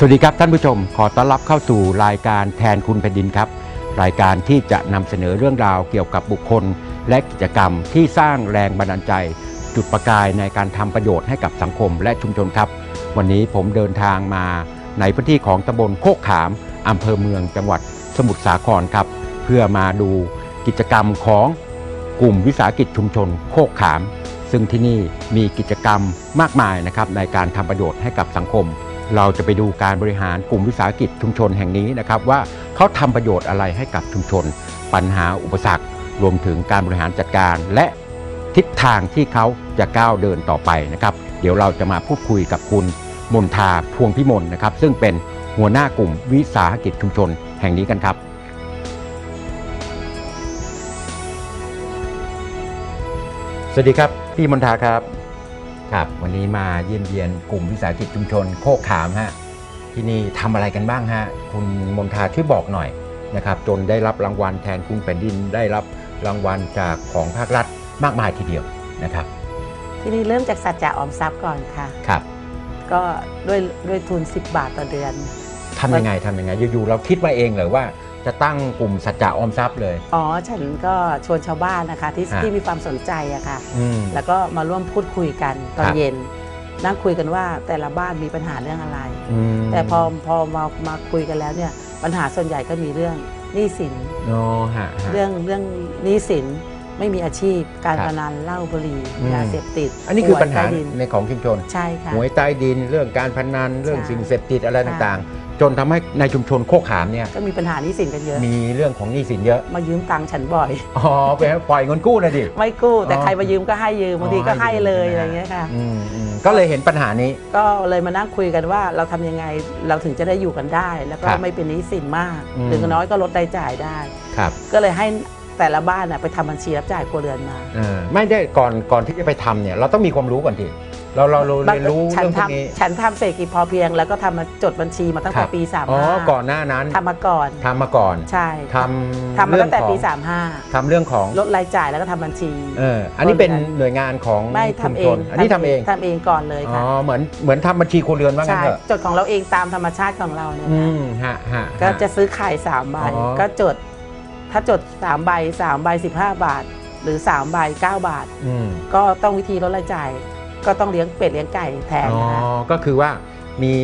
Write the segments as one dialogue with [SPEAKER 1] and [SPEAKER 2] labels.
[SPEAKER 1] สวัสดีครับท่านผู้ชม ขอต้อนรับเข้าสู่รายการแทนคุณแผ่นดินครับ รายการที่จะนำเสนอเรื่องราวเกี่ยวกับบุคคล และกิจกรรมที่สร้างแรงบันดาลใจ จุดประกายในการทำประโยชน์ให้กับสังคมและชุมชนครับ วันนี้ผมเดินทางมาในพื้นที่ของตำบลโคกขามอำเภอเมืองจังหวัดสมุทรสาครครับ เพื่อมาดูกิจกรรมของกลุ่มวิสาหกิจชุมชน โคกขาม ซึ่งที่นี่มีกิจกรรมมากมายนะครับในการทำประโยชน์ให้กับสังคม เราจะไปดูการบริหารกลุ่มวิสาหกิจชุมชนแห่งนี้นะครับว่าเขาทำประโยชน์อะไรให้กับชุมชน ปัญหาอุปสรรค รวมถึงการบริหารจัดการ และทิศทางที่เขาจะก้าวเดินต่อไปนะครับ เดี๋ยวเราจะมาพูดคุยกับคุณมนทาพวงพิมลนะครับ ซึ่งเป็นหัวหน้ากลุ่มวิสาหกิจชุมชนแห่งนี้กันครับ สวัสดีครับ พี่มนทาครับ ครับวันนี้มาเยี่ยมเยียนกลุ่มวิสาหกิจชุมชนโคกขามฮะที่นี่ทำอะไรกันบ้างฮะคุณมนทาช่วยบอกหน่อยนะครับจนได้รับรางวัลแทนคุณแผ่นดินได้รับรางวัลจากของภาครัฐมากมายทีเดียวนะครับ
[SPEAKER 2] ที่นี่เริ่มจากสัจจะออมทรัพย์ก่อนค่ะ
[SPEAKER 1] ครับ
[SPEAKER 2] ก็ด้วยด้วยทุน 10 บาทต่อเดือน
[SPEAKER 1] ทำยังไงทำยังไงอยู่ๆเราคิดมาเองเลยว่า จะตั้งกลุ่มสัจจะออมทรัพย์เลย
[SPEAKER 2] อ๋อ ฉันก็ชวนชาวบ้านนะคะ ที่
[SPEAKER 1] ฮะ
[SPEAKER 2] ที่มีความสนใจอะค่ะ
[SPEAKER 1] อืม
[SPEAKER 2] แล้วก็มาร่วมพูดคุยกันตอ
[SPEAKER 1] คนรับ
[SPEAKER 2] เย็น นั่งคุยกันว่าแต่ละบ้านมีปัญหาเรื่องอะไร
[SPEAKER 1] อืม
[SPEAKER 2] แต่พอพอมามาคุยกันแล้วเนี่ยปัญหาส่วนใหญ่ก็มีเรื่องหนี้สิน
[SPEAKER 1] อ๋อฮะฮะ
[SPEAKER 2] เรื่องเรื่องหนี้สินไม่มีอาชีพ การ
[SPEAKER 1] ครับ
[SPEAKER 2] พนันเหล้าบุหรี่
[SPEAKER 1] อืม
[SPEAKER 2] ยาเสพติด
[SPEAKER 1] อันนี้คือปัญหา
[SPEAKER 2] หวยใต้ดิน
[SPEAKER 1] ในของชุมชน
[SPEAKER 2] ใช่ค่ะ
[SPEAKER 1] หวยใต้ดินเรื่องการพนันเรื่อง
[SPEAKER 2] ใช่
[SPEAKER 1] สิ่งเสพติดอะไร
[SPEAKER 2] ค่ะ
[SPEAKER 1] ต่างๆ จนทำให้ในชุมชนโคกขามเนี่ย
[SPEAKER 2] ก็มีปัญหาหนี้สินกันเยอะ
[SPEAKER 1] มีเรื่องของหนี้สินเยอะ
[SPEAKER 2] มายืมตังค์ฉันบ่อย
[SPEAKER 1] อ๋อไปปล่อยเงินกู้นะดิ
[SPEAKER 2] ไม่กู้แต่
[SPEAKER 1] อ๋อ
[SPEAKER 2] ใครมายืมก็ให้ยืมบางทีก็
[SPEAKER 1] อ๋อ
[SPEAKER 2] ให้เลย
[SPEAKER 1] ใช่
[SPEAKER 2] อะไร
[SPEAKER 1] ไหม
[SPEAKER 2] เงี้ยค่ะ
[SPEAKER 1] อืมอืมก็เลยเห็นปัญหานี้
[SPEAKER 2] ก็เลยมานั่งคุยกันว่าเราทำยังไงเราถึงจะได้อยู่กันได้ แล้วก็
[SPEAKER 1] ครับ
[SPEAKER 2] ไม่เป็นหนี้สินมาก
[SPEAKER 1] อืม
[SPEAKER 2] หรือน้อยก็ลดรายจ่ายได้
[SPEAKER 1] ครับ
[SPEAKER 2] ก็เลยให้แต่ละบ้านน่ะไปทำบัญชีรับจ่ายครัวเรือนมา
[SPEAKER 1] เออไม่ได้ก่อนก่อนที่จะไปทำเนี่ยเราต้องมีความรู้ก่อนที เราเราเราเรียนรู้
[SPEAKER 2] ฉั
[SPEAKER 1] เรื่องพวกนี้
[SPEAKER 2] ทำฉันทำเศรษฐกิจพอเพียง แล้วก็ทำมาจดบัญชีมาตั้ง
[SPEAKER 1] ครั
[SPEAKER 2] แต่
[SPEAKER 1] บ
[SPEAKER 2] ปี3าม
[SPEAKER 1] อ๋อก่อนหน้านั้น
[SPEAKER 2] ทำมาก่อน
[SPEAKER 1] ทำมาก่อน
[SPEAKER 2] ใช่
[SPEAKER 1] ทำ
[SPEAKER 2] ทำมาตั้งแต่ปี
[SPEAKER 1] เรื่องของ
[SPEAKER 2] 35
[SPEAKER 1] ทำเรื่องของ
[SPEAKER 2] ลดรายจ่ายแล้วก็ทำบัญชี
[SPEAKER 1] เอออันนี้เป็นหน่วยงานของ
[SPEAKER 2] ไม่
[SPEAKER 1] ชุม
[SPEAKER 2] ทำเอ
[SPEAKER 1] ช
[SPEAKER 2] ง
[SPEAKER 1] นอันนี้ทำเอง
[SPEAKER 2] ทำเองก่อนเลย
[SPEAKER 1] อ๋อ
[SPEAKER 2] ค่ะ
[SPEAKER 1] เหมือนเหมือนทำบัญชีครัวเรือนว่างั้น
[SPEAKER 2] ใช่
[SPEAKER 1] เถอะ
[SPEAKER 2] จดของเราเองตามธรรมชาติของเราเนี่ย
[SPEAKER 1] อื
[SPEAKER 2] ค่ะ
[SPEAKER 1] มฮะฮะ
[SPEAKER 2] ก็
[SPEAKER 1] ฮ
[SPEAKER 2] จะซื้อไข่สามใบ
[SPEAKER 1] อ๋อ
[SPEAKER 2] ก็จด ถ้าจด3ใบ3ใบ15 บาท หรือ3ใบ9บาท
[SPEAKER 1] อืม
[SPEAKER 2] ก็ต้องวิธีลดรายจ่าย ก็ต้องเลี้ยงเป็ดเลี้ยงไก่แทน
[SPEAKER 1] อ๋อ
[SPEAKER 2] นะคะ
[SPEAKER 1] ก็คือว่ามี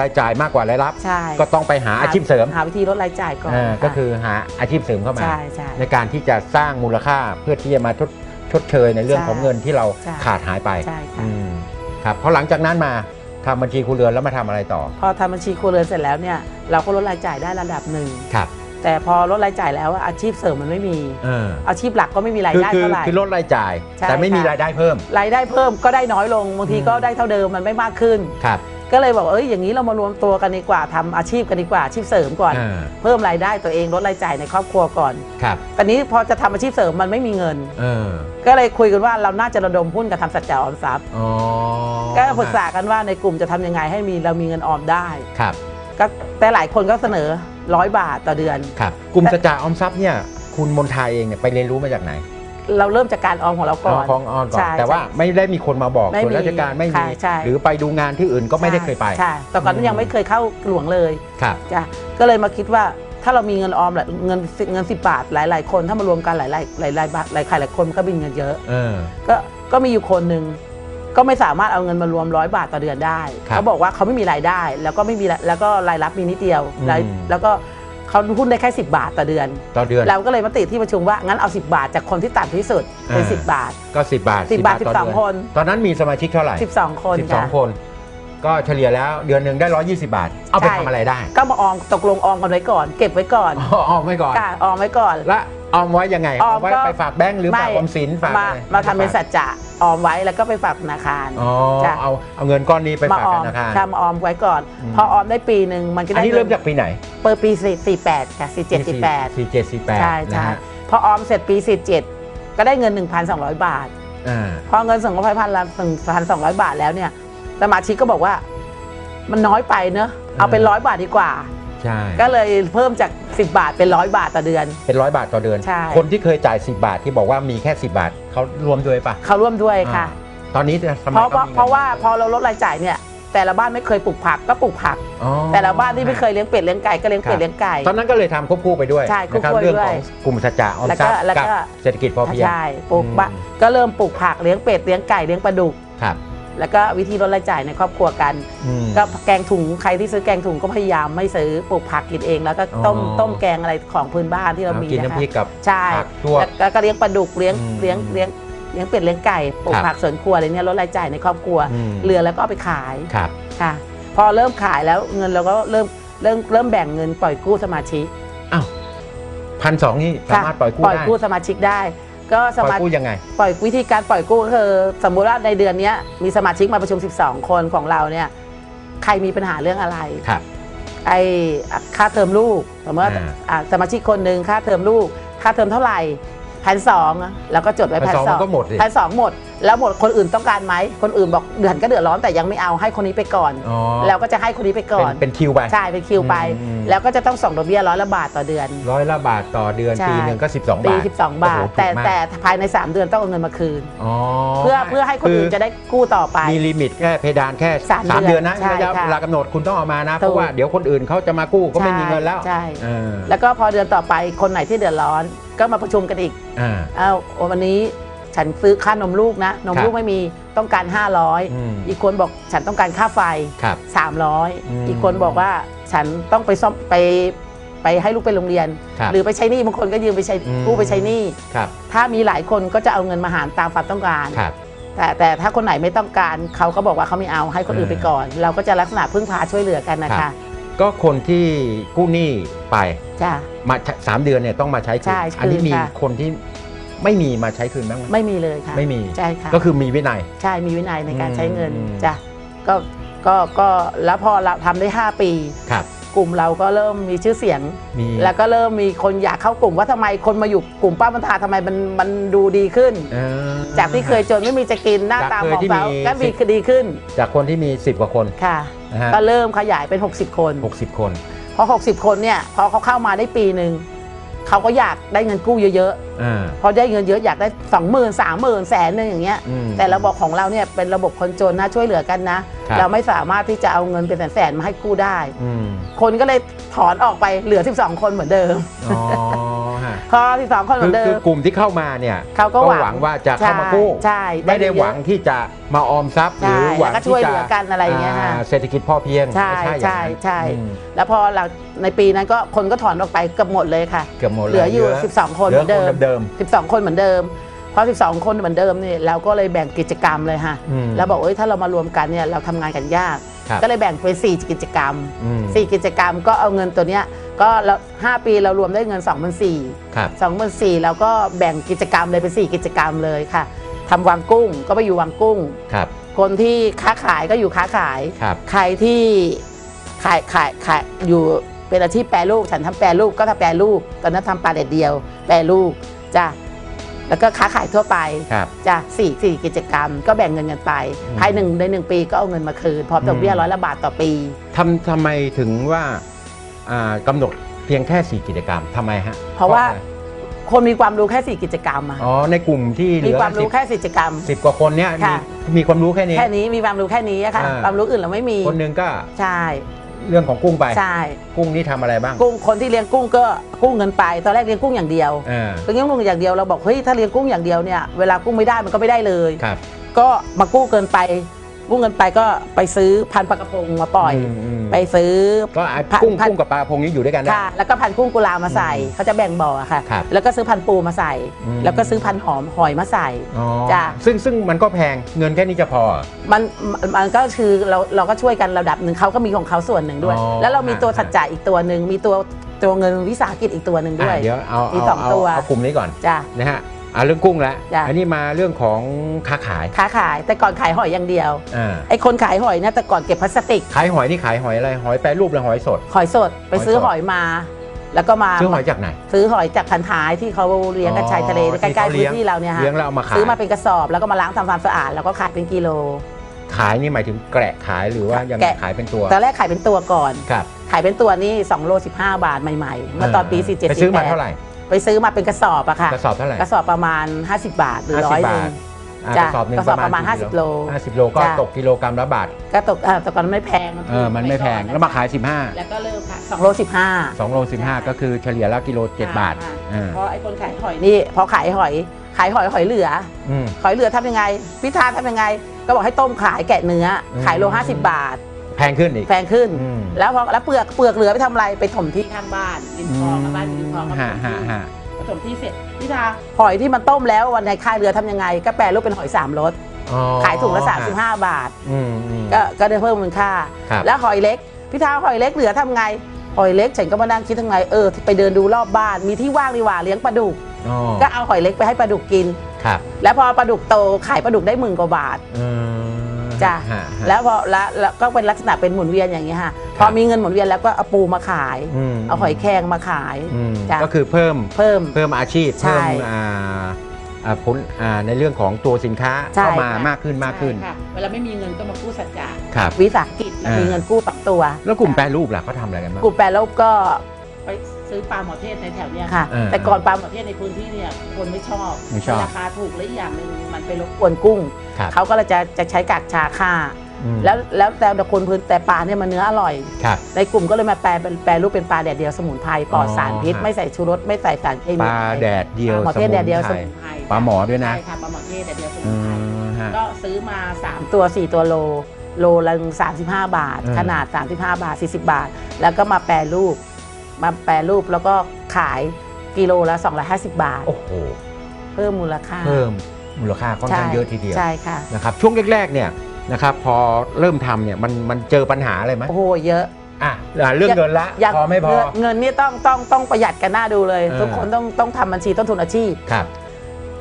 [SPEAKER 1] รายจ่ายมากกว่ารายรับ
[SPEAKER 2] ใช่
[SPEAKER 1] ก็ต้องไปหาอาชีพเสริม
[SPEAKER 2] หาวิธีลดรายจ่ายก่อน
[SPEAKER 1] เออ
[SPEAKER 2] ค่ะ
[SPEAKER 1] ก็คือหาอาชีพเสริมเข้ามา
[SPEAKER 2] ใช่ใช่
[SPEAKER 1] ในการที่จะสร้างมูลค่าเพื่อที่จะมาชดชดเชยในเรื่อง
[SPEAKER 2] ใช่
[SPEAKER 1] ของเงินที่เรา
[SPEAKER 2] ใช่
[SPEAKER 1] ขาดหายไป
[SPEAKER 2] ใช่ค่ะ
[SPEAKER 1] อืมครับพอหลังจากนั้นมาทำบัญชีครัวเรือนแล้วมาทำอะไรต่อ
[SPEAKER 2] พอทำบัญชีครัวเรือนเสร็จแล้วเนี่ยเราก็ลดรายจ่ายได้ระดับหนึ่ง
[SPEAKER 1] ครับ
[SPEAKER 2] แต่พอลดรายจ่ายแล้วอาชีพเสริมมันไม่มี
[SPEAKER 1] เออ
[SPEAKER 2] อาชีพหลักก็ไม่มีราย
[SPEAKER 1] คือ
[SPEAKER 2] ได้
[SPEAKER 1] คือ
[SPEAKER 2] เท่าไหร่
[SPEAKER 1] คือลดรายจ่าย
[SPEAKER 2] ใช่
[SPEAKER 1] แต่ไม่มี
[SPEAKER 2] ค่ะ
[SPEAKER 1] รายได้เพิ่ม
[SPEAKER 2] รายได้เพิ่มก็ได้น้อยลงบางที
[SPEAKER 1] อืม
[SPEAKER 2] ก็ได้เท่าเดิมมันไม่มากขึ้น
[SPEAKER 1] ครับ
[SPEAKER 2] ก็เลยบอกเอ้ยอย่างนี้เรามารวมตัวกันดีกว่าทำอาชีพกันดีกว่าอาชีพเสริมก่อน
[SPEAKER 1] เออ
[SPEAKER 2] เพิ่มรายได้ตัวเองลดรายจ่ายในครอบครัวก่อน
[SPEAKER 1] ครับ
[SPEAKER 2] ตอนนี้พอจะทำอาชีพเสริมมันไม่มีเงิน
[SPEAKER 1] เออ
[SPEAKER 2] ก็เลยคุยกันว่าเราน่าจะระดมหุ้นกับทำสัจจะออมทรัพย์
[SPEAKER 1] อ๋อ
[SPEAKER 2] ก็ปรึกษากันว่าในกลุ่มจะทำยังไงให้มีเรามีเงินออมได้
[SPEAKER 1] ครับ
[SPEAKER 2] ก็แต่หลายคนก็เสนอ ร้อยบาทต่อเดือน
[SPEAKER 1] ครับกลุ่มสจาออมทรัพย์เนี่ยคุณมนทาเองเนี่ยไปเรียนรู้มาจากไหน
[SPEAKER 2] เราเริ่มจากการออมของเราก่อน
[SPEAKER 1] ของออนก่อน
[SPEAKER 2] ใช่
[SPEAKER 1] แต่ว่า
[SPEAKER 2] ใช่
[SPEAKER 1] ไม่ได้มีคนมาบอก
[SPEAKER 2] ไม่
[SPEAKER 1] ส่วน
[SPEAKER 2] มี
[SPEAKER 1] ราชการไม่มี
[SPEAKER 2] ค่ะใช่
[SPEAKER 1] หรือไปดูงานที่อื่นก็ไม่ได้เคยไป
[SPEAKER 2] ใช่แต่ก่อนนั้นยังไม่เคยเข้าหลวงเลย
[SPEAKER 1] ครับ
[SPEAKER 2] จ้ะก็เลยมาคิดว่าถ้าเรามีเงินออมหลายเงินเงินสิบาทหลาย ๆ คนถ้ามารวมกันหลายๆหลายๆหลายๆบาทหลายใครหลายคนมันก็มีเงินเยอะ
[SPEAKER 1] เออ
[SPEAKER 2] ก็ก็มีอยู่คนหนึ่ง ก็ไม่สามารถเอาเงินมารวมร้อยบาทต่อเดือนได้
[SPEAKER 1] ครับ
[SPEAKER 2] เขาบอกว่าเขาไม่มีรายได้ แล้วก็ไม่มีแล้วก็รายรับมีนิดเดียว
[SPEAKER 1] อืม
[SPEAKER 2] รายแล้วก็เขาหุ้นได้แค่ 10 บาทต่อเดือน
[SPEAKER 1] ต่อเดือน
[SPEAKER 2] เราก็เลยมาติที่ประชุมว่างั้นเอา 10 บาทจากคนที่ต่ำที่สุดเป็น
[SPEAKER 1] อ่า
[SPEAKER 2] 10 บาท
[SPEAKER 1] ก็ 10 บาท
[SPEAKER 2] 10บาท
[SPEAKER 1] ต่เดืน
[SPEAKER 2] 12คน
[SPEAKER 1] ตอนนั้นมีสมาชิกเท่าไหร่
[SPEAKER 2] 12 คน
[SPEAKER 1] สิบส
[SPEAKER 2] ค่ะ
[SPEAKER 1] องคน ก็เฉลี่ยแล้วเดือนหนึ่งได้ 120 บาท เอาไป
[SPEAKER 2] ใช่
[SPEAKER 1] ทำอะไรได้
[SPEAKER 2] ก็มาออมตกลงออมกันไว้ก่อน เก็บไว้ก่อน
[SPEAKER 1] อ๋อออมไว้ก่อน
[SPEAKER 2] กาออมไว้ก่อน
[SPEAKER 1] และออมไว้ยังไง
[SPEAKER 2] ออม
[SPEAKER 1] ไว้
[SPEAKER 2] ก็
[SPEAKER 1] ไปฝากแบงก์หรือฝากออมสินฝาก
[SPEAKER 2] มา
[SPEAKER 1] อะไร
[SPEAKER 2] มาทำเป็นสัจจะ ออมไว้แล้วก็ไปฝากธนาคาร
[SPEAKER 1] อ๋อ
[SPEAKER 2] จ้ะ
[SPEAKER 1] เอาเอาเงินก้อนนี้ไป
[SPEAKER 2] มา
[SPEAKER 1] ฝาก
[SPEAKER 2] ออ
[SPEAKER 1] ธ
[SPEAKER 2] ม
[SPEAKER 1] นาคาร
[SPEAKER 2] ทำออมไว้ก่อน
[SPEAKER 1] อืม
[SPEAKER 2] พอออมได้ปีหนึ่งมันก็
[SPEAKER 1] อัน
[SPEAKER 2] ได้
[SPEAKER 1] นี้เริ่มจากปีไหน
[SPEAKER 2] เปิดปี4 48ค่ะ47 48
[SPEAKER 1] สี่เจ็ดสี่แปด
[SPEAKER 2] ใช่
[SPEAKER 1] นะ
[SPEAKER 2] ใช่
[SPEAKER 1] ฮะ
[SPEAKER 2] พอออมเสร็จปี 47 ก็ได้เงิน 1,200 บาท
[SPEAKER 1] อ่า
[SPEAKER 2] พอเงินส่งพันพันละ1,200บาทแล้วเนี่ยสมาชิกก็บอกว่า มันน้อยไปเนอะเอาเป็นร้อยบาทดีกว่า
[SPEAKER 1] ใช่
[SPEAKER 2] ก็เลยเพิ่มจาก 10 บาทเป็นร้อยบาทต่อเดือน
[SPEAKER 1] เป็นร้อยบาทต่อเดือน
[SPEAKER 2] ใช่
[SPEAKER 1] คนที่เคยจ่าย 10 บาทที่บอกว่ามีแค่ 10 บาทเขารวมด้วยปะ
[SPEAKER 2] เขาร่วมด้วยค่ะ
[SPEAKER 1] ตอนนี้ส
[SPEAKER 2] เพ
[SPEAKER 1] มัย
[SPEAKER 2] ราะ
[SPEAKER 1] ก็
[SPEAKER 2] ว่า
[SPEAKER 1] มีงิน
[SPEAKER 2] เพราะว่าพอเราลดรายจ่ายเนี่ยแต่ละบ้านไม่เคยปลูกผักก็ปลูกผัก
[SPEAKER 1] อ๋อ
[SPEAKER 2] แต่ละบ้านที่ไม่เคยเลี้ยงเป็ดเลี้ยงไก่ก็เลี้ยงเป็ดเลี้ยงไก่
[SPEAKER 1] ตอนนั้นก็เลยทำควบคู่ไปด้วย
[SPEAKER 2] ใช่ควบ
[SPEAKER 1] นะครับ
[SPEAKER 2] คู่
[SPEAKER 1] เรื่อง
[SPEAKER 2] ด้วย
[SPEAKER 1] ของกลุ่มสัจจะออม
[SPEAKER 2] แล้ว
[SPEAKER 1] ท
[SPEAKER 2] ก็
[SPEAKER 1] รัพย์
[SPEAKER 2] แล้วก็
[SPEAKER 1] กับเศรษฐกิจพอเพียง
[SPEAKER 2] ใช่ปลูก
[SPEAKER 1] อืม
[SPEAKER 2] บะก็เริ่มปลูกผักเลี้ยงเป็ดเลี้ยงไก่เลี้ยงปลาดุก
[SPEAKER 1] ครับ
[SPEAKER 2] แล้วก็วิธีลดรายจ่ายในครอบครัวกัน
[SPEAKER 1] อืม
[SPEAKER 2] ก็แกงถุงใครที่ซื้อแกงถุงก็พยายามไม่ซื้อปลูกผักกินเอง แล้วก็ต้ม
[SPEAKER 1] อ๋อ
[SPEAKER 2] ต้มแกงอะไรของพื้นบ้านที่เรา
[SPEAKER 1] เอา
[SPEAKER 2] มี
[SPEAKER 1] กิน
[SPEAKER 2] นะ
[SPEAKER 1] น้ำ
[SPEAKER 2] คะ
[SPEAKER 1] พริกกับ
[SPEAKER 2] ใช่
[SPEAKER 1] ผักทั่ว
[SPEAKER 2] แล้วก็เลี้ยงปลาดุกเลี้ยง
[SPEAKER 1] อืม
[SPEAKER 2] เลี้ยงเลี้ยงเลี้ยงเป็ดเลี้ยงไก่ปลูก
[SPEAKER 1] ครับ
[SPEAKER 2] ผักสวนครัวอะไรเนี่ยลดรายจ่ายในครอบครัว
[SPEAKER 1] อืม
[SPEAKER 2] เหลือแล้วก็เอาไปขาย
[SPEAKER 1] ครับ
[SPEAKER 2] ค่ะ พอเริ่มขายแล้วเงินเราก็เริ่มเริ่มเริ่มแบ่งเงินปล่อยกู้สมาชิก
[SPEAKER 1] อ้าวพันสองนี่สามารถปล่อยกู้
[SPEAKER 2] ปล่อย
[SPEAKER 1] ได้
[SPEAKER 2] กู้สมาชิกได้ ก็ส
[SPEAKER 1] ปล่อย
[SPEAKER 2] มา
[SPEAKER 1] กู้ยังไง
[SPEAKER 2] ปล่อยวิธีการปล่อยกู้ก็คือสมมุติว่าในเดือนเนี้ยมีสมาชิกมาประชุม 12 คนของเราเนี่ยใครมีปัญหาเรื่องอะไร
[SPEAKER 1] ครับ
[SPEAKER 2] ไอ้ค่าเทอมลูกสมมติว่า
[SPEAKER 1] อ่า
[SPEAKER 2] อ่าสมาชิกคนหนึ่งค่าเทอมลูก ค่าเทอมเท่าไหร่พันสองแล้วก็จดไว้
[SPEAKER 1] พั
[SPEAKER 2] พั
[SPEAKER 1] น
[SPEAKER 2] น
[SPEAKER 1] สอง
[SPEAKER 2] สอ
[SPEAKER 1] มั
[SPEAKER 2] ง
[SPEAKER 1] นก็หมดสิ
[SPEAKER 2] พันสองหมด แล้วหมดคนอื่นต้องการไหมคนอื่นบอกเดือนก็เดือดร้อนแต่ยังไม่เอาให้คนนี้ไปก่อน
[SPEAKER 1] อ๋อ
[SPEAKER 2] แล้วก็จะให้คนนี้ไปก่อน
[SPEAKER 1] เป็นเป็นคิวไป
[SPEAKER 2] ใช่เป็นคิวไป
[SPEAKER 1] อืม
[SPEAKER 2] แล้วก็จะต้องส่งดอกเบี้ยร้อยละบาทต่อเดือน
[SPEAKER 1] ร้อยละบาทต่อเดือน
[SPEAKER 2] ใช่
[SPEAKER 1] ปีหนึ่งก็ 12
[SPEAKER 2] ปี
[SPEAKER 1] บาท
[SPEAKER 2] 12 บาท
[SPEAKER 1] โอ้โห
[SPEAKER 2] แต่
[SPEAKER 1] ถูกมาก
[SPEAKER 2] แต่ภายใน 3 เดือนต้องเอาเงินมาคืน
[SPEAKER 1] อ๋อ
[SPEAKER 2] เพื่อเพื่อให้คนอื่นจะได้กู้ต่อไป
[SPEAKER 1] มีลิมิตแค่เพดานแค่
[SPEAKER 2] สาม
[SPEAKER 1] สาม
[SPEAKER 2] เดื
[SPEAKER 1] เดื
[SPEAKER 2] อ
[SPEAKER 1] อนนนะ
[SPEAKER 2] ใช่
[SPEAKER 1] ระยะ
[SPEAKER 2] ค่ะ
[SPEAKER 1] เวลากำหนดคุณต้องเอามานะ เพ
[SPEAKER 2] ถูก
[SPEAKER 1] ราะว่าเดี๋ยวคนอื่นเขาจะมากู้ก็ไม่มีเงินแล้ว
[SPEAKER 2] ใช่
[SPEAKER 1] เออ
[SPEAKER 2] แล้วก็พอเดือนต่อไปคนไหนที่เดือดร้อนก็มาประชุมกันอีก
[SPEAKER 1] อ่า
[SPEAKER 2] อ้าววันนี้ ฉันซื้อค่านมลูกนะ นม
[SPEAKER 1] ครับ
[SPEAKER 2] ลูกไม่มีต้องการ
[SPEAKER 1] อืม
[SPEAKER 2] 500 อีกคนบอกฉันต้องการค่าไฟ
[SPEAKER 1] ครับอืม
[SPEAKER 2] 300 อีกคนบอกว่าฉันต้องไปซ่อมไปไปให้ลูกไปโรงเรียน
[SPEAKER 1] ครับ
[SPEAKER 2] หรือไปใช้หนี้บางคนก็ยืมไปใช้
[SPEAKER 1] อืม
[SPEAKER 2] กู้ไปใช้หนี้
[SPEAKER 1] ครับ
[SPEAKER 2] ถ้ามีหลายคนก็จะเอาเงินมาหารตามความต้องการ
[SPEAKER 1] ครับ
[SPEAKER 2] แต่แต่ถ้าคนไหนไม่ต้องการเขาก็บอกว่าเขาไม่เอาให้คนอื่น
[SPEAKER 1] เออ
[SPEAKER 2] ไปก่อน เราก็จะลักษณะพึ่งพาช่วยเหลือกันนะ
[SPEAKER 1] ครั
[SPEAKER 2] คะ
[SPEAKER 1] บก็คนที่กู้หนี้ไป
[SPEAKER 2] จ้า
[SPEAKER 1] มาสามเดือนเนี่ยต้องมาใช้คืน
[SPEAKER 2] ใช่
[SPEAKER 1] อันี้
[SPEAKER 2] คืน
[SPEAKER 1] มี
[SPEAKER 2] ค่ะ
[SPEAKER 1] คนที่ ไม่มีมาใช้คืนบ้างไหม
[SPEAKER 2] ไม่มีเลยค่ะ
[SPEAKER 1] ไม่มี
[SPEAKER 2] ใช่ค่ะ
[SPEAKER 1] ก็คือมีวินัย
[SPEAKER 2] ใช่มีวินัยในการใช้เงิน
[SPEAKER 1] อืม
[SPEAKER 2] จ้ะก็ก็ก็แล้วพอเราทำได้ 5 ปี
[SPEAKER 1] ครับ
[SPEAKER 2] กลุ่มเราก็เริ่มมีชื่อเสียง
[SPEAKER 1] มี
[SPEAKER 2] แล้วก็เริ่มมีคนอยากเข้ากลุ่มว่าทำไมคนมาอยู่กลุ่มป้าบรรทาทำไมมันมันดูดีขึ้น
[SPEAKER 1] เออ
[SPEAKER 2] จากที่เคยจนไม่มีจะกินหน้าตาหมอง
[SPEAKER 1] จากเคยที่
[SPEAKER 2] เบา
[SPEAKER 1] มี
[SPEAKER 2] ก็มีคดีขึ้น
[SPEAKER 1] จากคนที่มี 10 กว่าคน
[SPEAKER 2] ค่ะ
[SPEAKER 1] นะฮะ
[SPEAKER 2] ก็เริ่มขยายเป็น 60 คน
[SPEAKER 1] 60 คน
[SPEAKER 2] พอ 60 คนเนี่ยพอเขาเข้ามาได้ปีหนึ่ง เขาก็อยากได้เงินกู้เยอะ
[SPEAKER 1] อ่า
[SPEAKER 2] ๆพอได้เงินเยอะอยากได้2 0 0 0 0 3 0 0 0 0แสนหนึ่งอย่างเงี้ย
[SPEAKER 1] อืม
[SPEAKER 2] แต่ระบบของเราเนี่ยเป็นระบบคนจนนะช่วยเหลือกันนะ
[SPEAKER 1] ครับ
[SPEAKER 2] เราไม่สามารถที่จะเอาเงินเป็นแสนๆมาให้กู้ได้
[SPEAKER 1] อืม
[SPEAKER 2] คนก็เลยถอนออกไปเหลือ 12 คนเหมือนเดิม
[SPEAKER 1] อ๋อฮะ
[SPEAKER 2] พอ12คนเห
[SPEAKER 1] คื
[SPEAKER 2] มื
[SPEAKER 1] อ
[SPEAKER 2] นเดิ
[SPEAKER 1] คื
[SPEAKER 2] ม
[SPEAKER 1] อกลุ่มที่เข้ามาเนี่ย
[SPEAKER 2] เขาก็หวัง
[SPEAKER 1] ว่าจะเข้ามากู้
[SPEAKER 2] ใช่
[SPEAKER 1] ไม่ได้หวังที่จะมาออมทรัพย์ ห
[SPEAKER 2] ใช่
[SPEAKER 1] รือหวัง
[SPEAKER 2] แล้วก็ช่
[SPEAKER 1] ที่
[SPEAKER 2] เห
[SPEAKER 1] จะ
[SPEAKER 2] อกันอะไรอย่างเงี้ยค่ะา
[SPEAKER 1] เศรษฐกิจพอเพียง
[SPEAKER 2] ใช่
[SPEAKER 1] ไม่อย่าง
[SPEAKER 2] ใช่
[SPEAKER 1] นั้น
[SPEAKER 2] ใช่
[SPEAKER 1] อืม
[SPEAKER 2] แล้วพอเราในปีนั้นก็คนก็ถอนออกไปเกือบหมดเลยค่ะ
[SPEAKER 1] เกือบหมด
[SPEAKER 2] เหลืออยู่ 12 คนเหมือนเดิม
[SPEAKER 1] เดิม
[SPEAKER 2] 12 คนเหมือนเดิมพอ12 คนเหมือนเดิมนี่เราก็เลยแบ่งกิจกรรมเลยค่ะ
[SPEAKER 1] อืม
[SPEAKER 2] แล้วบอกเอ้ยถ้าเรามารวมกันเนี่ยเราทำงานกันยาก
[SPEAKER 1] ครับ
[SPEAKER 2] ก็เลยแบ่งเป็น4กิจกรรม
[SPEAKER 1] อืม
[SPEAKER 2] 4 กิจกรรมก็เอาเงินตัวเนี้ย ก็เรา5ปีเรารวมได้เงิน2 4 0 0 0
[SPEAKER 1] ครับ
[SPEAKER 2] 2 4 0 0 0แล้วก็แบ่งกิจกรรมเลยเป็น4กิจกรรมเลยค่ะทำวางกุ้งก็ไปอยู่วางกุ้ง
[SPEAKER 1] ครับ
[SPEAKER 2] คนที่ค้าขายก็อยู่ค้าขาย
[SPEAKER 1] ครับ
[SPEAKER 2] ใครที่ขายขายขายอยู่เป็นอาชีพแปรรูปฉันทำแปรรูปก็ทำแปรรูปตอนนั้นทำปลาเด็ดเดียว แปรรูปจ้ะแล้วก็ค้าขายทั่วไป
[SPEAKER 1] ครับ
[SPEAKER 2] จ้ะสี่สี่กิจกรรม ก็แบ่งเงินกันไป
[SPEAKER 1] อืม
[SPEAKER 2] ภายหนึ่งในหนึ่งปีก็เอาเงินมาคืนพร้อมดอกเบี้ย
[SPEAKER 1] อืม
[SPEAKER 2] ร้อยละบาทต่อปี
[SPEAKER 1] ทำทำไมถึงว่าอ่า กำหนดเพียงแค่ 4 กิจกรรมทำไมฮะ
[SPEAKER 2] เพราะว่า
[SPEAKER 1] อไค
[SPEAKER 2] นมีความรู้แค่สี่กิจกรรมอะ
[SPEAKER 1] อ๋อในกลุ่มที่เห
[SPEAKER 2] มี
[SPEAKER 1] ลือ
[SPEAKER 2] ความรู้
[SPEAKER 1] สิบ
[SPEAKER 2] แค่สี่กิจกรรม
[SPEAKER 1] สิบกว่าคนเนี่ยมี
[SPEAKER 2] ค่ะ
[SPEAKER 1] มีความรู้แค่นี้
[SPEAKER 2] แค่นี้มีความรู้แค่นี้อะค่ะ
[SPEAKER 1] อ่า
[SPEAKER 2] ความรู้อื่นเราไม่มี
[SPEAKER 1] คนหนึ่งก็
[SPEAKER 2] ใช่
[SPEAKER 1] เรื่องของกุ้งไป
[SPEAKER 2] ใช่
[SPEAKER 1] กุ้งนี่ทำอะไรบ้าง
[SPEAKER 2] กุ้งคนที่เลี้ยงกุ้งก็กุ้งเงินไป ตอนแรกเลี้ยงกุ้งอย่างเดียว
[SPEAKER 1] อ่า
[SPEAKER 2] เลี้ยงกุ้งอย่างเดียวเราบอกเฮ้ยถ้าเลี้ยงกุ้งอย่างเดียวเนี่ยเวลากุ้งไม่ได้มันก็ไม่ได้เลย
[SPEAKER 1] ครับ
[SPEAKER 2] ก็มากู้เกินไป กู้เงินไปก็ไปซื้อพันธุ์ปลากระพงมาปล่อย
[SPEAKER 1] มอืม
[SPEAKER 2] ไปซื้อ
[SPEAKER 1] ก็ไอ้
[SPEAKER 2] พัน
[SPEAKER 1] กุ้ง
[SPEAKER 2] พัน
[SPEAKER 1] กุ้งกับปลาพงนี้อยู่ด้วยกันได้
[SPEAKER 2] ค่ะ แล้วก็พันธุ์กุ้งกุลามาใส่
[SPEAKER 1] อืม
[SPEAKER 2] เขาจะแบ่งบ่อค่ะ
[SPEAKER 1] ครับ
[SPEAKER 2] แล้วก็ซื้อพันธุ์ปูมาใส่
[SPEAKER 1] อืม
[SPEAKER 2] แล้วก็ซื้อพันธุ์หอมหอยมาใส่
[SPEAKER 1] อ๋อ
[SPEAKER 2] จ้ะ
[SPEAKER 1] ซึ่งซึ่งมันก็แพงเงินแค่นี้จะพอ
[SPEAKER 2] มันมันมันก็คือเราเราก็ช่วยกันระดับหนึ่งเขาก็มีของเขาส่วนหนึ่งด้วย
[SPEAKER 1] อ๋อ
[SPEAKER 2] แล้วเรามีตัว
[SPEAKER 1] ฮะ
[SPEAKER 2] สัจจะอีกตัวหนึ่งมีตัวตัวเงินวิสาหกิจอีกตัวหนึ่งด้วย
[SPEAKER 1] อะเดี๋ยวเอา
[SPEAKER 2] มี
[SPEAKER 1] เอา
[SPEAKER 2] สอง
[SPEAKER 1] เอา
[SPEAKER 2] ตัว
[SPEAKER 1] เอากลุ่มนี้ก่อน
[SPEAKER 2] จ้ะ
[SPEAKER 1] นะฮะเอาเรื่องกุ้งแล้ว
[SPEAKER 2] จ้ะ
[SPEAKER 1] อันนี้มาเรื่องของค้าขาย
[SPEAKER 2] ค้าขายแต่ก่อนขายหอยอย่างเดียว
[SPEAKER 1] อ่า
[SPEAKER 2] ไอ้คนขายหอยเนี่ยแต่ก่อนเก็บพลาสติก
[SPEAKER 1] ขายหอยนี่ขายหอยอะไร หอยแปรรูปหรือหอยสด
[SPEAKER 2] หอยสดไปซื้อ
[SPEAKER 1] หอยสด
[SPEAKER 2] หอยมา แล้วก็มา
[SPEAKER 1] ซื้อหอยจากไหน
[SPEAKER 2] ซื้อหอยจากพันท้ายที่เขาเลี้ยงกันชายทะเล
[SPEAKER 1] อ๋อ
[SPEAKER 2] ใกล้
[SPEAKER 1] ที่เขา
[SPEAKER 2] ๆ
[SPEAKER 1] เลี้
[SPEAKER 2] พื้
[SPEAKER 1] ยง
[SPEAKER 2] นที่เราเนี่ยฮะ
[SPEAKER 1] เลี้ยงแล้วเอามาขาย
[SPEAKER 2] ซื้อมาเป็นกระสอบแล้วก็มาล้างทำความสะอาดแล้วก็ขายเป็นกิโล
[SPEAKER 1] ขายนี่หมายถึงแกะขายหรือว่ายังไง
[SPEAKER 2] แกะ
[SPEAKER 1] ขายเป็นตัว
[SPEAKER 2] ตอนแรกขายเป็นตัวก่อน
[SPEAKER 1] ครับ
[SPEAKER 2] ขายเป็นตัวนี่2โล15 บาทใหม่ๆเมื่อตอนปี 47
[SPEAKER 1] ไปซื้อมาเท่าไหร่
[SPEAKER 2] ไปซื้อมาเป็นกระสอบอะค่ะ
[SPEAKER 1] กระสอบเท่าไหร่
[SPEAKER 2] กระสอบประมาณ 50 บาทหรือร้อย
[SPEAKER 1] 50
[SPEAKER 2] หนึ่ง
[SPEAKER 1] บาทอ่า
[SPEAKER 2] จ้ะ
[SPEAKER 1] กระสอบหนึ่ง
[SPEAKER 2] กระสอบประมาณ
[SPEAKER 1] กี่
[SPEAKER 2] 50 โล
[SPEAKER 1] 50 โลก็
[SPEAKER 2] จ้ะ
[SPEAKER 1] ตกกิโลกรัมละบาท
[SPEAKER 2] ก็ตกเอ่อแต่ก่อนมันไม่แพง
[SPEAKER 1] เออมันไม่แพงแล้วมาขาย 15
[SPEAKER 2] แล้วก็เริ่มค่ะสองโลสิบห้า
[SPEAKER 1] 2โล15 ก็คือเฉลี่ยแล้วกิโล 7 บาทอ่า
[SPEAKER 2] เพราะไอ้คนขายหอยนี่พอขายหอยขายหอยหอยเหลือ
[SPEAKER 1] อืม
[SPEAKER 2] หอยเหลือทำยังไงพิธาทำยังไง ก็บอกให้ต้มขายแกะเนื้ออ
[SPEAKER 1] ม
[SPEAKER 2] ขายโล 50 บาท
[SPEAKER 1] แพงขึ้นอีก
[SPEAKER 2] แพงขึ้น
[SPEAKER 1] อืม
[SPEAKER 2] แล้วพอแล้วเปลือกเปลือกเหลือไปทำอะไรไปถมที่ข้างบ้านริมคลองบ้านริมคลองก็
[SPEAKER 1] ฮะ
[SPEAKER 2] ถม
[SPEAKER 1] ฮะ
[SPEAKER 2] ที่
[SPEAKER 1] ฮะ
[SPEAKER 2] ผสมที่เสร็จพิธาหอยที่มันต้มแล้ววันไหนคายเรือทำยังไง ก็แปลรูปเป็นหอยสามรส
[SPEAKER 1] อ๋อ
[SPEAKER 2] ขายถุงละ 35 บาท
[SPEAKER 1] อืมอืม
[SPEAKER 2] ก็ก็ได้เพิ่มมูลค่า
[SPEAKER 1] ครับ
[SPEAKER 2] แล้วหอยเล็กพิธาหอยเล็กเหลือทำไง หอยเล็กฉันก็มานั่งคิดทำไงเออไปเดินดูรอบบ้านมีที่ว่างดีกว่าเลี้ยงปลาดุก
[SPEAKER 1] อ๋อ
[SPEAKER 2] ก็เอาหอยเล็กไปให้ปลาดุกกิน
[SPEAKER 1] ครับ
[SPEAKER 2] แล้วพอปลาดุกโตขายปลาดุกได้หมื่นกว่าบาท
[SPEAKER 1] อืม
[SPEAKER 2] จ้ะ
[SPEAKER 1] ฮฮะ
[SPEAKER 2] แล้วพอแล้วแล้วก็เป็นลักษณะเป็นหมุนเวียนอย่างนี้ยค่ะ พอมีเงินหมุนเวียนแล้วก็เอาปูมาขาย
[SPEAKER 1] ม
[SPEAKER 2] เอาหอยแครงมาขาย
[SPEAKER 1] อืม
[SPEAKER 2] จ้ะ
[SPEAKER 1] ก็คือเพิ่ม
[SPEAKER 2] เพิ่ม
[SPEAKER 1] เพิ่มอาชีพ
[SPEAKER 2] ใช่
[SPEAKER 1] เพิ่มอ่าอ่าผลอ่าในเรื่องของตัวสินค้า
[SPEAKER 2] ใช่
[SPEAKER 1] เข้ามา
[SPEAKER 2] ค่ะ
[SPEAKER 1] มากขึ้นมากขึ้น
[SPEAKER 2] ใช่ค่ะเวลาไม่มีเงินก็มากู้สัจจะ
[SPEAKER 1] ครับ
[SPEAKER 2] วิสาหกิจแล้ว
[SPEAKER 1] อ่ามี
[SPEAKER 2] มีเงินกู้ฝักตัว
[SPEAKER 1] แล้วกลุ่มแปรรูปล่ะเขาทำอะไรกันบ้าง
[SPEAKER 2] กลุ่มแปรรูปก็ไป ซื้อปลาหมอเทศในแถวเนี้ยค่ะ
[SPEAKER 1] เออ
[SPEAKER 2] แต่ก่อนปลาหมอเทศในพื้นที่เนี่ยคนไม่ชอบ
[SPEAKER 1] ไม่ชอบ
[SPEAKER 2] ราคาถูกและอีกอย่างหนึ่งมันไปรบกวนกุ้ง
[SPEAKER 1] ครับ
[SPEAKER 2] เขาก็เลยจะจะใช้กากชาฆ่า
[SPEAKER 1] อืม
[SPEAKER 2] แล้วแล้วแต่คนพื้นแต่ปลาเนี่ยมันเนื้ออร่อย
[SPEAKER 1] ครับ
[SPEAKER 2] ในกลุ่มก็เลยมาแปลเป็นแปลรูปเป็นปลาแดดเดียวสมุนไพรปลอด
[SPEAKER 1] อ๋อ
[SPEAKER 2] สารพิษ
[SPEAKER 1] ฮะ
[SPEAKER 2] ไม่ใส่ชูรสไม่ใส่สารเค
[SPEAKER 1] ป
[SPEAKER 2] มี
[SPEAKER 1] ลาแดดเดียว
[SPEAKER 2] ปลาหมอเทศแดดเดียวส
[SPEAKER 1] ไพร
[SPEAKER 2] มุนไพร
[SPEAKER 1] ปลาหมอด้วยนะ
[SPEAKER 2] ใช่ค่ะปลาหมอเทศแดดเดียวสมุ
[SPEAKER 1] อื
[SPEAKER 2] นไพร
[SPEAKER 1] มฮะ
[SPEAKER 2] ก็ซื้อมา3ตัว 4 ตัวโล โลละ35 บาท
[SPEAKER 1] อืม
[SPEAKER 2] ขนาด 35 บาท 40 บาท แล้วก็มาแปรรูป มาแปรรูปแล้วก็ขายกิโลละ 250 บาท
[SPEAKER 1] โอ้โห
[SPEAKER 2] เพิ่มมูลค่า
[SPEAKER 1] เพิ่มมูลค่าค่อนข้างเยอะทีเดียว
[SPEAKER 2] ใช่ค่ะ
[SPEAKER 1] นะครับช่วงแรกๆเนี่ยนะครับพอเริ่มทำเนี่ยมันมันเจอปัญหาอะไรไหม
[SPEAKER 2] โอ้โหเยอะ
[SPEAKER 1] อะอะเรื่องเงินละ
[SPEAKER 2] ย่าง
[SPEAKER 1] พอไม่พอ
[SPEAKER 2] เงินเงินนี่ต้องต้องต้องประหยัดกันหน้าดูเลย
[SPEAKER 1] เออ
[SPEAKER 2] ทุกคนต้องต้องทำบัญชีต้นทุนอาชีพ
[SPEAKER 1] ครับ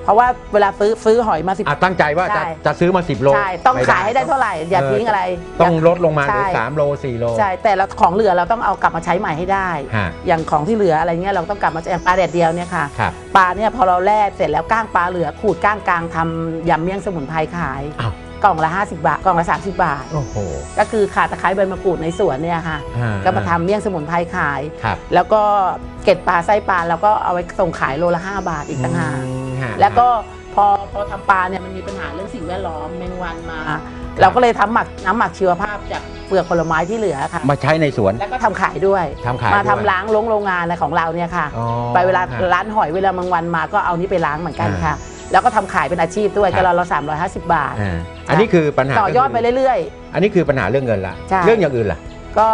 [SPEAKER 2] เพราะว่าเวลาซื้อซื้อหอยมาสิบ
[SPEAKER 1] อะตั้งใจว่าจะ
[SPEAKER 2] ใช่
[SPEAKER 1] จะซื้อมา 10 โล
[SPEAKER 2] ใช่ต้อง
[SPEAKER 1] ม่
[SPEAKER 2] ขายให้ได้เท่าไหร่ อย่า
[SPEAKER 1] เออ
[SPEAKER 2] ทิ้งอะไร
[SPEAKER 1] ต้อง
[SPEAKER 2] ย่า
[SPEAKER 1] ลดลงมาเหลือ
[SPEAKER 2] ใช่
[SPEAKER 1] สามโลสี่โล
[SPEAKER 2] ใช่แต่ละของเหลือเราต้องเอากลับมาใช้ใหม่ให้ได้
[SPEAKER 1] ฮะ
[SPEAKER 2] อย่างของที่เหลืออะไรเงี้ยเราต้องกลับมาอย่างปลาแดดเดียวเนี่ยค่ะ
[SPEAKER 1] ครับ
[SPEAKER 2] ปลาเนี่ยพอเราแล่เสร็จแล้วก้างปลาเหลือขูดก้างกลางทำยำเมี่ยงสมุนไพรขาย
[SPEAKER 1] อ้าว
[SPEAKER 2] กล่องละ 50 บาทกล่องละ 30 บาท
[SPEAKER 1] โอ้โห
[SPEAKER 2] ก็คือขาตะไคร้ใบมะกรูดในสวนเนี่ยค่ะ
[SPEAKER 1] อ่
[SPEAKER 2] ก็มาทำเมี่ยงสมุนไพรขาย
[SPEAKER 1] ครับ
[SPEAKER 2] แล้วก็เกล็ดปลาไส้ปลาแล้วก็เอาไว้ส่งขายโลละ 5 บาทอีกต่างหาก
[SPEAKER 1] อืม ฮะ
[SPEAKER 2] แล้วก็พอพอทำปลาเนี่ยมันมีปัญหาเรื่องสิ่งแวดล้อมแมงวันมา เราก็เลยทำหมักน้ำหมักชีวภาพจากเปลือกผลไม้ที่เหลือค่ะ
[SPEAKER 1] มาใช้ในสวน
[SPEAKER 2] แล้วก็ทำขายด้วย
[SPEAKER 1] ทำขาย
[SPEAKER 2] มา
[SPEAKER 1] ด้วย
[SPEAKER 2] ทำล้างลงโรงงานอะไรของเราเนี่ยค่ะ
[SPEAKER 1] อ๋อ
[SPEAKER 2] ไปเวลา
[SPEAKER 1] ฮะ
[SPEAKER 2] ร้านหอยเวลาบางวันมาก็เอานี้ไปล้างเหมือนกัน
[SPEAKER 1] อ่า
[SPEAKER 2] ค่ะ แล้วก็ทำขายเป็นอาชีพด้วย
[SPEAKER 1] ครับ
[SPEAKER 2] ก็เราละสามร้อยห้าสิบบาท
[SPEAKER 1] อ่าอันนี้คือปัญหา
[SPEAKER 2] ต่อยอดไปเรื่อย
[SPEAKER 1] อันนี้คือปัญหาเรื่องเงินละ
[SPEAKER 2] ใช่
[SPEAKER 1] เรื่องอย่างอื่นล่ะ
[SPEAKER 2] ๆ ก็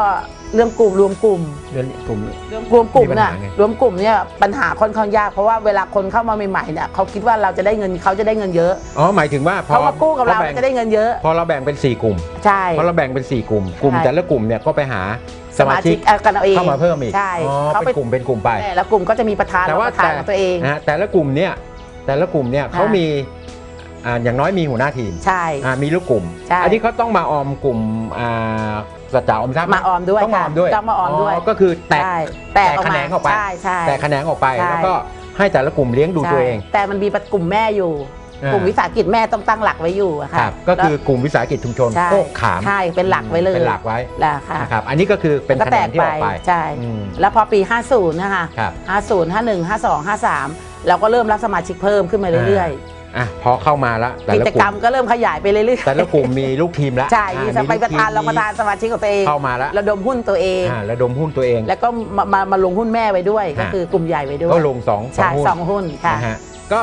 [SPEAKER 2] เรื่องกลุ่มรวมกลุ่ม
[SPEAKER 1] เรื่องกลุ่ม
[SPEAKER 2] รวมรวมกลุ่ม
[SPEAKER 1] มีปัญ
[SPEAKER 2] น่ะ
[SPEAKER 1] หาไง
[SPEAKER 2] รวมกลุ่มเนี่ยปัญหาค่อนข้างยากเพราะว่าเวลาคนเข้ามาใหม่ๆเนี่ยเขาคิดว่าเราจะได้เงินเขาจะได้เงินเยอะ
[SPEAKER 1] อ๋อหมายถึงว่าพอ
[SPEAKER 2] เขามากู้กับเรา
[SPEAKER 1] พอแบ่ง
[SPEAKER 2] จะได้เงินเยอะ
[SPEAKER 1] พอเราแบ่งเป็น 4 กลุ่ม
[SPEAKER 2] ใช่
[SPEAKER 1] พอเราแบ่งเป็น 4 กลุ่ม กลุ่ม
[SPEAKER 2] ใช่
[SPEAKER 1] แต่ละกลุ่มเนี่ยก็ไปหาสมาชิก
[SPEAKER 2] เอากันเอาเอง
[SPEAKER 1] เข้ามาเพิ่มอีก
[SPEAKER 2] ใช่
[SPEAKER 1] อ๋อ
[SPEAKER 2] เขา
[SPEAKER 1] เป็น
[SPEAKER 2] ไป
[SPEAKER 1] กลุ่มเป็นกลุ่มไป
[SPEAKER 2] แต่ละกลุ่มก็จะมีประธาน
[SPEAKER 1] แต่
[SPEAKER 2] รอง
[SPEAKER 1] ว่า
[SPEAKER 2] ประธาน
[SPEAKER 1] แต่
[SPEAKER 2] ของตัวเอง
[SPEAKER 1] นะฮะแต่ละกลุ่มเนี่ยแต่ละกลุ่มเนี่ยเขามีอ่าอย่างน้อยมีหัวหน้าทีม
[SPEAKER 2] ใช่
[SPEAKER 1] อ่ามีลูกกลุ่ม
[SPEAKER 2] ใช่
[SPEAKER 1] อันี้เขาต้องมาออมกลุ่มอ่า สัจจะออมทรัพย์
[SPEAKER 2] มาออมด้วย
[SPEAKER 1] ต้องมาอ
[SPEAKER 2] ค่ะ
[SPEAKER 1] อมด้วย
[SPEAKER 2] ต้องมาออมด้วย
[SPEAKER 1] ก็คือแตก
[SPEAKER 2] ใช่แตกออก
[SPEAKER 1] แตกแข
[SPEAKER 2] มาน
[SPEAKER 1] งออกไป
[SPEAKER 2] ใช่ใช่
[SPEAKER 1] แตกแขนงออกไป
[SPEAKER 2] ใช่
[SPEAKER 1] แล้วก็ให้แต่ละกลุ่มเลี้ยงดูตัวเอง
[SPEAKER 2] ใช่แต่มันมีกลุ่มแม่อยู่
[SPEAKER 1] อ่าก
[SPEAKER 2] ลุ่มวิสาหกิจแม่ต้องตั้งหลักไว้อยู่อะ
[SPEAKER 1] ค
[SPEAKER 2] ค่ะ
[SPEAKER 1] รับก็คือกลุ่มวิสาหกิจชุมชน
[SPEAKER 2] ใช่
[SPEAKER 1] โคกขาม
[SPEAKER 2] ใช่เป็นหลักไว้เลย
[SPEAKER 1] เป็นหลักไว้
[SPEAKER 2] แหละค่ะ
[SPEAKER 1] นะครับอันนี้ก็คือเป็น
[SPEAKER 2] ก็
[SPEAKER 1] คะ
[SPEAKER 2] แต
[SPEAKER 1] แน
[SPEAKER 2] ก
[SPEAKER 1] นที่
[SPEAKER 2] ไป
[SPEAKER 1] ออกไป
[SPEAKER 2] ใช่
[SPEAKER 1] อืม
[SPEAKER 2] แล้วพอปี 50 นะคะ
[SPEAKER 1] ครับ
[SPEAKER 2] 50 51 52 53 เราก็เริ่มรับสมาชิกเพิ่มขึ้นมาเรื่อย
[SPEAKER 1] อะพอเข้ามาแล้วแต่
[SPEAKER 2] ๆกิ
[SPEAKER 1] ละ
[SPEAKER 2] จ
[SPEAKER 1] กลุ่
[SPEAKER 2] กรร
[SPEAKER 1] ม
[SPEAKER 2] มก็เริ่มขยายไปเรื่อยๆ
[SPEAKER 1] แต่ละกลุ่มมีลูกทีมแล้ว
[SPEAKER 2] ใช่
[SPEAKER 1] อ่
[SPEAKER 2] มีสมัยประธานรองประธานสมาชิกของตัวเอง
[SPEAKER 1] เข้ามาแล้ว
[SPEAKER 2] ระดมหุ้นตัวเอง
[SPEAKER 1] อ่าระดมหุ้นตัวเอง
[SPEAKER 2] แล้วก็มามามาลงหุ้นแม่ไว้ด้วย
[SPEAKER 1] ฮะ
[SPEAKER 2] ก็คือกลุ่มใหญ่ไว้ด้วย
[SPEAKER 1] ก็ลงสองสอ
[SPEAKER 2] ใช่
[SPEAKER 1] งหุ้น
[SPEAKER 2] สองหุ้นค่ะ
[SPEAKER 1] นะฮะก็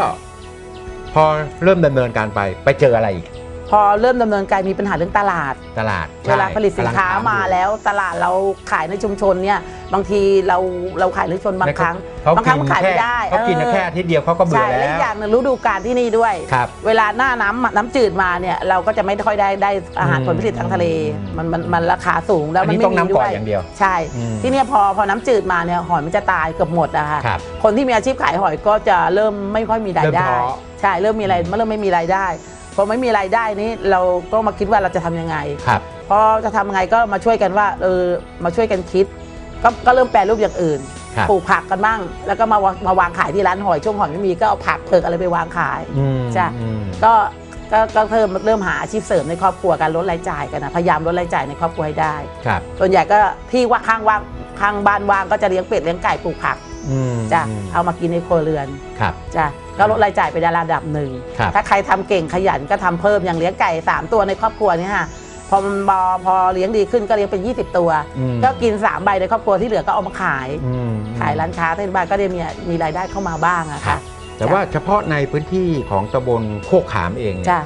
[SPEAKER 1] พอเริ่มดำเนินการไปไปเจออะไรอีก
[SPEAKER 2] พอเริ่มดำเนินการมีปัญหาเรื่องตลาด
[SPEAKER 1] ตลาด
[SPEAKER 2] เวลาผลิตสินค้ากำ
[SPEAKER 1] ลัง
[SPEAKER 2] มา
[SPEAKER 1] ถอยู่
[SPEAKER 2] แล้วตลาดเราขายในชุมชนเนี่ยบางทีเราเราขายในชุมชนบางครั้ง
[SPEAKER 1] เขา
[SPEAKER 2] บางครั้ง
[SPEAKER 1] กิ
[SPEAKER 2] มันขายไม่ได้
[SPEAKER 1] เขากิน
[SPEAKER 2] เออ
[SPEAKER 1] แค่อาทิตย์เดียวเขาก็เบื่
[SPEAKER 2] ใช่
[SPEAKER 1] อ
[SPEAKER 2] และ
[SPEAKER 1] แล้
[SPEAKER 2] อีก
[SPEAKER 1] ว
[SPEAKER 2] อย่างหนึงฤดูกาลที่นี่ด้วย
[SPEAKER 1] ครับ
[SPEAKER 2] เวลาหน้าน้ำน้ำจืดมาเนี่ยเราก็จะไม่ค่อยได้ได้อาหาร
[SPEAKER 1] อืม
[SPEAKER 2] ผลผลิตทางทะเลมันมันมันราคาสูงแล้ว
[SPEAKER 1] อัน
[SPEAKER 2] มัน
[SPEAKER 1] นี้
[SPEAKER 2] ไม่
[SPEAKER 1] ต้อง
[SPEAKER 2] มี
[SPEAKER 1] น้ำ
[SPEAKER 2] ด้
[SPEAKER 1] ก่อ
[SPEAKER 2] วย
[SPEAKER 1] นอย่างเดียว
[SPEAKER 2] ใช่
[SPEAKER 1] อืม
[SPEAKER 2] ที่เนี่ยพอพอน้ำจืดมาเนี่ยหอยมันจะตายเกือบหมดอะค่ะ
[SPEAKER 1] ครับ
[SPEAKER 2] คนที่มีอาชีพขายหอยก็จะเริ่มไม่ค่อยมีรายได้
[SPEAKER 1] เริ่มท้อ
[SPEAKER 2] ใช่เริ่มมีอะไรเริ่มไม่มีรายได้ พอไม่มีรายได้นี้เราก็มาคิดว่าเราจะทำยังไง
[SPEAKER 1] ครับ
[SPEAKER 2] พอจะทำยังไงก็มาช่วยกันว่าเออมาช่วยกันคิด ก็ก็เริ่มแปลรูปอย่างอื่น
[SPEAKER 1] ครับ
[SPEAKER 2] ปลูกผักกันบ้าง แล้วก็มาวางมาวางขายที่ร้านหอยช่วงหอยไม่มีก็เอาผักเผือกอะไรไปวางขาย
[SPEAKER 1] อืม
[SPEAKER 2] จ้ะ
[SPEAKER 1] อืม
[SPEAKER 2] ก็ก็ก็เพิ่มเริ่มหาอาชีพเสริมในครอบครัวการลดรายจ่ายกันนะพยายามลดรายจ่ายในครอบครัวให้ได้
[SPEAKER 1] ครับ
[SPEAKER 2] ส่วนใหญ่ก็ที่ว่าข้างว่างข้างบ้านว่างก็จะเลี้ยงเป็ดเลี้ยงไก่ปลูกผัก
[SPEAKER 1] อืม
[SPEAKER 2] จ้ะ
[SPEAKER 1] อืม
[SPEAKER 2] เอามากินในครัวเรือน
[SPEAKER 1] ครับ
[SPEAKER 2] จ้ะ ก็ลดรายจ่ายไปในระดับหนึ่ง
[SPEAKER 1] ครับ
[SPEAKER 2] ถ้าใครทำเก่งขยันก็ทำเพิ่มอย่างเลี้ยงไก่ 3 ตัวในครอบครัวเนี่ยค่ะพอมันพอพอเลี้ยงดีขึ้นก็เลี้ยงเป็น 20 ตัว
[SPEAKER 1] อืม
[SPEAKER 2] ก็กิน 3 ใบในครอบครัวที่เหลือก็เอามาขาย
[SPEAKER 1] อืม
[SPEAKER 2] ขายร้านค้าเทศบาลก็ได้มีมีรายได้เข้ามาบ้างอะ
[SPEAKER 1] ครั
[SPEAKER 2] ค่ะ
[SPEAKER 1] บแต่ว่าเฉพาะในพื้นที่ของตำบลโคกขามเองเนี่ย
[SPEAKER 2] จ้ะ